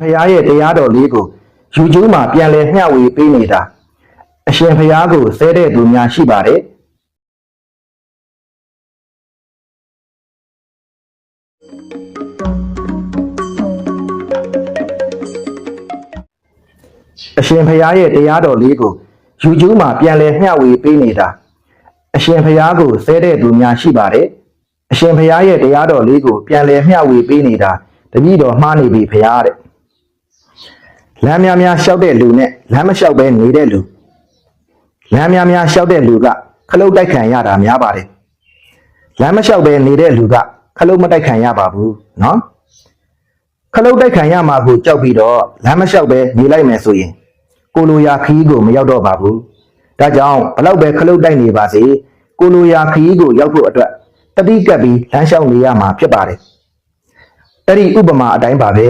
ဖရာရဲ့တရားတော်လေးကို YouTube မှာပြန်လည်မျှဝေပေးနေတာအရှင်ဖရာကိုစဲတဲ့သူများရှိပါတယ်အရှင်ဖရာရဲ့တရားတော်လေးကို YouTube မှာပြန်လည်မျှဝေပေးနေတာအရှင်ဖရာကိုစဲတဲ့သူများရှိပါတယ်အရှင်ဖရာရဲ့တရားတော်လေးကိုပြန်လည်မျှဝေပေးနေတာတပည့်တော်မှားနေပြီဖရာတဲ့ လမ်းများများလျှောက်တဲ့လူနဲ့လမ်းမလျှောက်ပဲနေတဲ့လူလမ်းများများလျှောက်တဲ့လူကခလုတ်တိုက်ခံရတာများပါတယ်လမ်းမလျှောက်ပဲနေတဲ့လူကခလုတ်မတိုက်ခံရပါဘူးเนาะခလုတ်တိုက်ခံရမှာကိုကြောက်ပြီးတော့လမ်းမလျှောက်ပဲနေလိုက်မယ်ဆိုရင်ကိုလိုရာခီးကိုမရောက်တော့ပါဘူးဒါကြောင့်ဘလောက်ပဲခလုတ်တိုက်နေပါစေကိုလိုရာခီးကိုရောက်ဖို့အတွက်တတိကပ်ပြီးလမ်းလျှောက်နေရမှာဖြစ်ပါတယ် အဲ့ဒီဥပမာအတိုင်းပါပဲ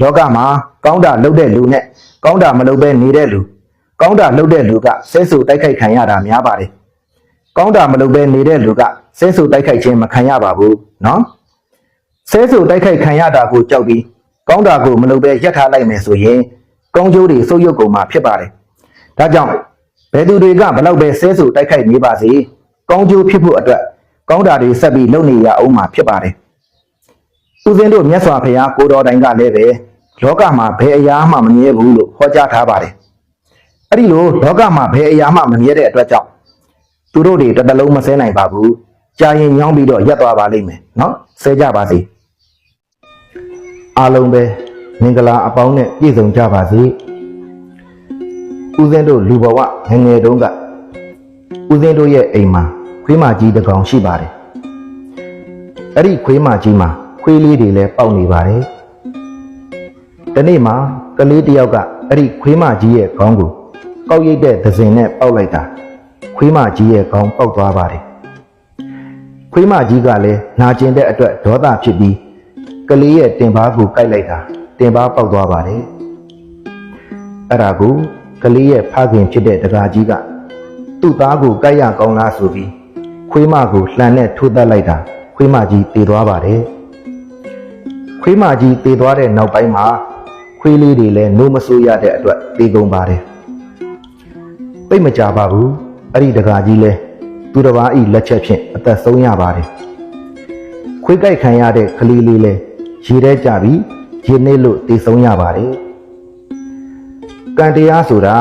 လောကမှာကောင်းတာလုပ်တဲ့လူနဲ့ကောင်းတာမလုပ်ဘဲနေတဲ့လူကောင်းတာလုပ်တဲ့လူကဆဲဆူတိုက်ခိုက်ခံရတာများပါတယ်ကောင်းတာမလုပ်ဘဲနေတဲ့လူကဆဲဆူတိုက်ခိုက်ခြင်းမခံရပါဘူးနော်ဆဲဆူတိုက်ခိုက်ခံရတာကိုကြောက်ပြီးကောင်းတာကိုမလုပ်ဘဲရပ်ထားလိုက်မယ်ဆိုရင်ကောင်းကျိုးတွေဆုပ်ယုပ်ကုန်မှာဖြစ်ပါတယ်ဒါကြောင့်ဘယ်သူတွေကဘလောက်ပဲဆဲဆူတိုက်ခိုက်နေပါစေကောင်းကျိုးဖြစ်ဖို့အတွက်ကောင်းတာတွေဆက်ပြီးလုပ်နေရအောင်မှာဖြစ်ပါတယ်ဦးဇင်းတို့မြတ်စွာဘုရားကိုတော်တိုင်ကလည်းပဲ လောကမှာဘယ်အရာမှမမြဲဘူးလို့ဟောကြားထားပါတယ်။အဲ့ဒီလိုလောကမှာဘယ်အရာမှမမြဲတဲ့အတွက်ကြောင့်သူတို့တွေတစ်တလုံးမစဲနိုင်ပါဘူး။ကြာရင်ညောင်းပြီးတော့ရက်သွားပါလိမ့်မယ်နော်။ဆဲကြပါစေ။အားလုံးပဲမင်္ဂလာအပေါင်းနဲ့ပြည့်စုံကြပါစေ။ဦးဇင်းတို့လူဘဝငယ်ငယ်တုန်းကဦးဇင်းတို့ရဲ့အိမ်မှာခွေးမကြီးတစ်ကောင်ရှိပါတယ်။အဲ့ဒီခွေးမကြီးမှာခွေးလေးတွေလည်းပေါက်နေပါတယ်။ ဒီနေ့မှာကလေးတစ်ယောက်ကအဲ့ဒီခွေးမကြီးရဲ့ခေါင်းကိုကောက်ရိတ်တဲ့သစင်နဲ့ပေါက်လိုက်တာခွေးမကြီးရဲ့ခေါင်းပေါက်သွားပါတယ်။ခွေးမကြီးကလည်းနာကျင်တဲ့အတွက်ဒေါသဖြစ်ပြီးကလေးရဲ့တင်ပါးကိုကိုက်လိုက်တာတင်ပါးပေါက်သွားပါတယ်။အဲ့ဒါကိုကလေးရဲ့ဖခင်ဖြစ်တဲ့တကာကြီးကသူ့သားကိုကိုက်ရကောင်းလားဆိုပြီးခွေးမကိုလှန်နဲ့ထိုးတက်လိုက်တာခွေးမကြီးတည်သွားပါတယ်ခွေးမကြီးတည်သွားတဲ့နောက်ပိုင်းမှာ ခွေးလေးတွေလည်းနိုးမဆိုးရတဲ့အတွက်တည်ကုန်ပါတယ်ပိတ်မကြပါဘူးအဲ့ဒီတကာကြီးလဲသူတစ်ပါးဤလက်ချက်ဖြင့်အသက်ဆုံးရပါတယ်ခွေးကြိုက်ခံရတဲ့ကလေးလေးလဲရေထဲကြပြီးရေနစ်လို့တည်ဆုံးရပါတယ်ကံတရားဆိုတာ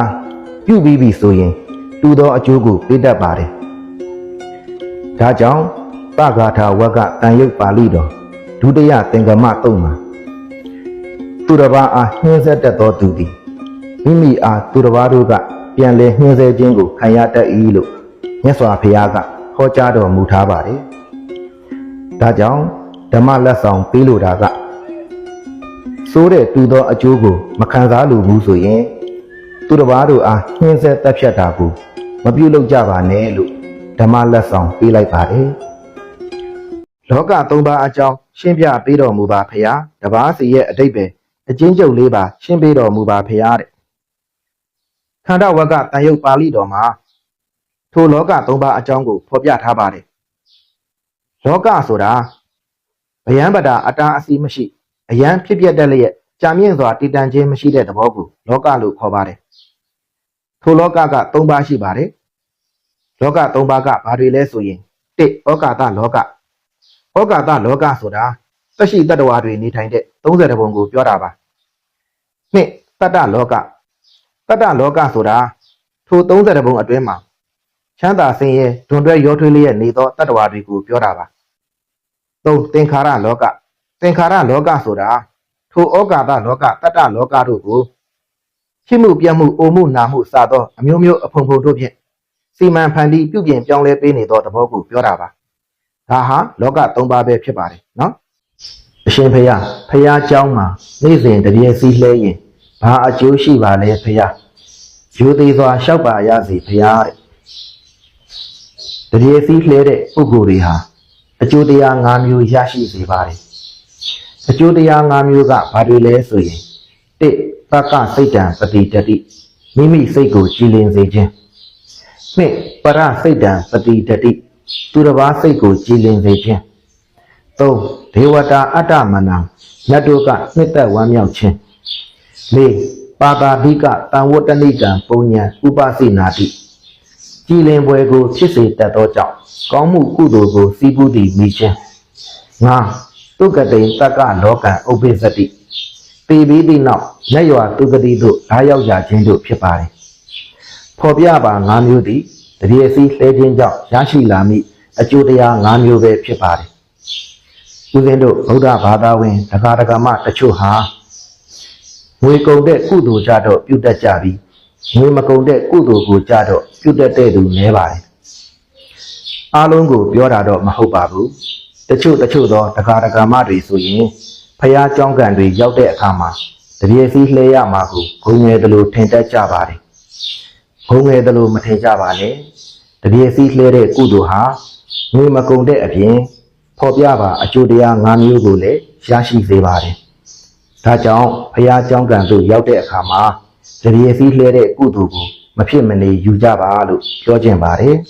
ပြုပြီးပြီဆိုရင်တူသောအကျိုးကိုပေးတတ်ပါတယ်ဒါကြောင့်ပဂါထာဝကတန်ရုပ်ပါဠိတော်ဒုတိယသင်္ကမတုံးမှာ သူတစ်ပါးအားနှင်းဆက်တတ်သောသူသည်မိမိအားသူတစ်ပါးတို့ကပြန်လဲနှင်းဆဲခြင်းကိုခံရတတ်၏လို့မြတ်စွာဘုရားကဟောကြားတော်မူထားပါတယ်။ဒါကြောင့်ဓမ္မလက်ဆောင်ပေးလိုတာကစိုးတဲ့တူသောအကျိုးကိုမခံစားလိုဘူးဆိုရင်သူတစ်ပါးတို့အားနှင်းဆက်တက်ဖြတ်တာကိုမပြုလုပ်ကြပါနဲ့လို့ဓမ္မလက်ဆောင်ပေးလိုက်ပါတယ်။လောကသုံးပါးအကြောင်းရှင်းပြပေးတော်မူပါဖရာ။တပါးစီရဲ့အတိတ်ပဲ အချင်းကျုပ်လေးပါ ရှင်းပေးတော်မူပါဖရာတဲ့။ခန္ဓာဝကတန်ရုပ်ပါဠိတော်မှာထိုလောကသုံးပါးအကြောင်းကိုဖော်ပြထားပါတယ်။လောကဆိုတာဗျံပတာအတားအဆီးမရှိအယံဖြစ်ပြတဲ့လျက်ကြာမြင့်စွာတည်တံ့ခြင်းမရှိတဲ့သဘောကိုလောကလို့ခေါ်ပါတယ်။ထိုလောကကသုံးပါးရှိပါတယ်။လောက၃ပါးကဘာတွေလဲဆိုရင်တစ်ဩကာသလောကဩကာသလောကဆိုတာ သက်ရှိတတ္တဝါတွေနေထိုင်တဲ့30ပုံကိုပြောတာပါနှစ်တတ္တလောကတတ္တလောကဆိုတာထို30ပုံအတွင်းမှာချမ်းသာဆင်းရဲဒွန်တွဲရောထွေးလျက်နေသောတတ္တဝါတွေကိုပြောတာပါသုံးသင်္ခါရလောကသင်္ခါရလောကဆိုတာထိုဩကာသလောကတတ္တလောကတို့ကိုရှိမှုပြတ်မှုအိုမှုနာမှုစသောအမျိုးမျိုးအဖုံဖုံတို့ဖြင့်စီမံဖန်တီးပြုပြင်ပြောင်းလဲပေးနေသောသဘောကိုပြောတာပါဒါဟာလောက၃ပါးပဲဖြစ်ပါတယ်နော်အ ရှင်ဖယားဖယားเจ้าမှာနေ့စဉ်တပြည့်စီလှဲရင်ဘာအကျိုးရှိပါလဲဖယားယူသေးစွာလျှောက်ပါရစေဖယားတဲ့တပြည့်စီလှဲတဲ့ပုဂ္ဂိုလ်တွေဟာအကျိုးတရား၅မျိုးရရှိစေပါတယ်အကျိုးတရား၅မျိုးကဘာတွေလဲဆိုရင်တစ်ပကစိတ်တံပတိတတိမိမိစိတ်ကိုကြည်လင်စေခြင်း နှစ်ပရစိတ်တံပတိတတိသူတစ်ပါးစိတ်ကိုကြည်လင်စေခြင်း သုံးဒေဝတာအတ္တမနံလက်တို့ကနှစ်သက်ဝမ်းမြောက်ခြင်း၄ပါတာဓိကတံဝတ္တနိကံပုံညာဥပစိနာတိကြည်လင်ပွဲကိုဖြစ်စေတတ်သောကြောင့်ကောင်းမှုကုသိုလ်ကိုစီးပူးသည်မိခြင်း၅တုကတိန်တက္ကလောကံဥပ္ပိသတိပေပြီးသည့်နောက်ရက်ရွာတုကတိသို့ဓာရောက်ကြခြင်းတို့ဖြစ်ပါတယ်ဖော်ပြပါ၅မျိုးသည်တရေစီလှဲခြင်းကြောင့်ရရှိလာမည့်အကျိုးတရား၅မျိုးပဲဖြစ်ပါတယ် ဦးဇင်းတို့ဗုဒ္ဓဘာသာဝင်တရားဓမ္မတချို့ဟာငွေကုန်တဲ့ကုသိုလ်ကြတော့ပြုတတ်ကြပြီးငွေမကုန်တဲ့ကုသိုလ်ကိုကြတော့ပြုတတ်တဲ့သူနည်းပါတယ်အားလုံးကိုပြောတာတော့မဟုတ်ပါဘူးတချို့တချို့သောတရားဓမ္မတွေဆိုရင်ဖះเจ้าကံတွေရောက်တဲ့အခါမှာတရေစီလှဲရမှာကိုဂုံငယ်တယ်လို့ထင်တတ်ကြပါတယ်ဂုံငယ်တယ်လို့မထင်ကြပါနဲ့တရေစီလှဲတဲ့ကုသိုလ်ဟာငွေမကုန်တဲ့အပြင် ဖော်ပြပါအကျိုးတရား၅မျိုးကိုလည်းရရှိစေပါတယ်။ဒါကြောင့်ဘုရားကျောင်းကံသို့ရောက်တဲ့အခါမှာတရေစီးလှဲတဲ့ကုသိုလ်ကိုမဖြစ်မနေယူကြပါလို့ပြောကြင်ပါတယ်။